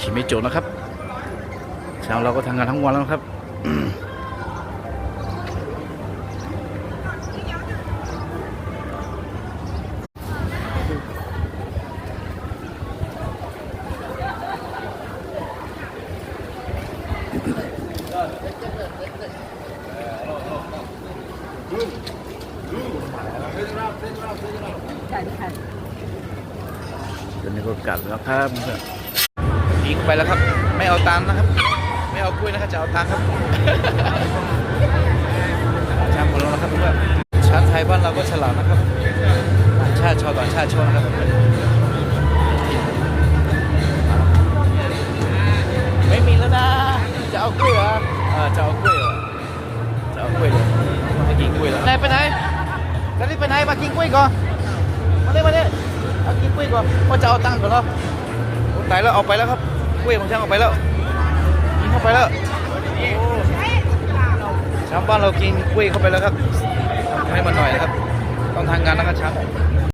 ชิเมโจะนะครับเช้าเราก็ทำงานทั้งวันแล้วครับตอนนี้ก็กลับแล้วครับ ยิงไปแล้วครับ ไม่เอาตังค์นะครับ ไม่เอากล้วยนะครับจะเอาตังค์ครับชางหมดแล้วครับเพื่อนชาติไทยบ้านเราก็ฉลาดนะครับต่างชาติชาวต่างชาติชอบนะครับไม่มีแล้วนะจะเอากล้วยเหรอเออจะเอากล้วยเหรอจะเอากล้วยเหรอมากินกล้วยเหรอไหนไปไหนจะรีบไปไหนมากินกล้วยก่อนมาเลยมาเลยเอากินกล้วยก่อนว่าจะเอาตังค์ก่อนเหรอ ตายแล้วเอาไปแล้วครับกล้ยของช่างเอาไปแล้วกินเข้าไปแล้วชาวบ้านเรากินกล้วยเข้าไปแล้วครับให้มันหน่อยนะครับ ต้องทางงานนะครับช้าง